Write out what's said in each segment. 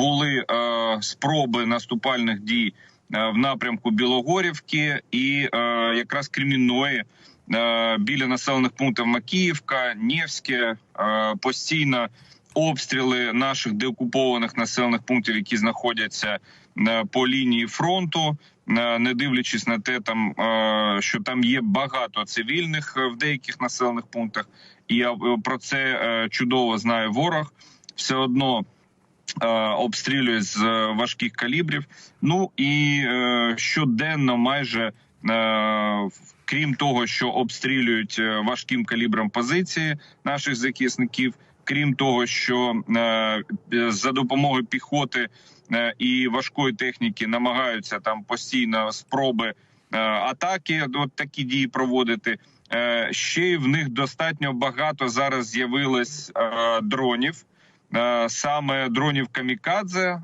були е, спроби наступальних дій е, в напрямку Білогорівки і е, якраз Кремінної біля населених пунктів Макіївка, Нєвське, постійно обстріли наших деокупованих населених пунктів, які знаходяться по лінії фронту, не дивлячись на те, там що там є багато цивільних в деяких населених пунктах, і я, про це чудово знає ворог. Все одно е, обстрілюють з е, важких калібрів. Ну і е, щоденно майже. Крім того, що обстрілюють важким калібром позиції наших захисників, крім того, що за допомогою піхоти і важкої техніки намагаються там постійно спроби атаки, от такі дії проводити. Ще й в них достатньо багато зараз з'явилось дронів, саме дронів камікадзе е,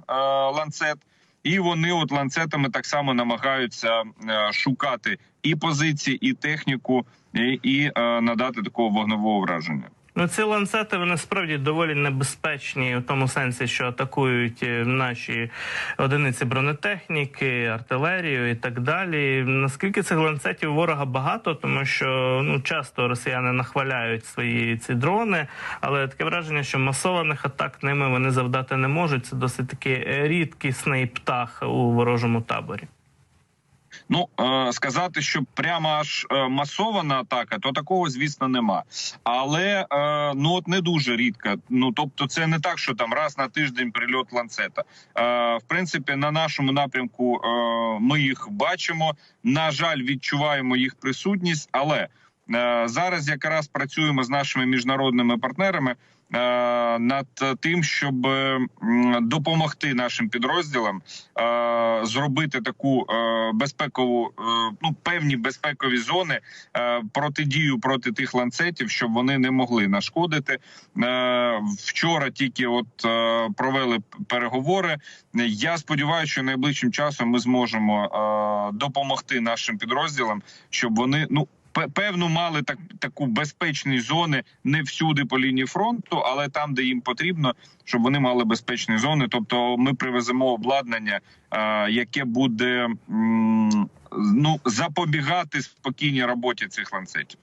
ланцет. І вони от ланцетами так само намагаються е, шукати і позиції, і техніку, і, і е, надати такого вогневого враження. Ну, ці ланцети вони справді доволі небезпечні в тому сенсі, що атакують е, наші одиниці бронетехніки, артилерію і так далі. Наскільки цих ланцетів ворога багато, тому що ну часто росіяни нахваляють свої ці дрони, але таке враження, що масованих атак ними вони завдати не можуть. Це досить такий е, рідкісний птах у ворожому таборі. Ну е, сказати, що прямо аж е, масована атака, то такого, звісно, нема. Але е, ну от не дуже рідко. Ну тобто, це не так, що там раз на тиждень прильот ланцета. В принципі, на нашому напрямку ми їх бачимо. На жаль, відчуваємо їх присутність, але зараз якраз працюємо з нашими міжнародними партнерами. е, Над тим, щоб е, допомогти нашим підрозділам е, зробити таку е, безпекову, е, ну певні безпекові зони е, протидію проти тих ланцетів, щоб вони не могли нашкодити. Е, Вчора тільки от е, провели переговори. Я сподіваюся, що найближчим часом ми зможемо е, допомогти нашим підрозділам, щоб вони ну. Пе- Певно, мали так таку безпечні зони не всюди по лінії фронту, але там, де їм потрібно, щоб вони мали безпечні зони. Тобто, ми привеземо обладнання, е, яке буде ну запобігати спокійній роботі цих ланцетів.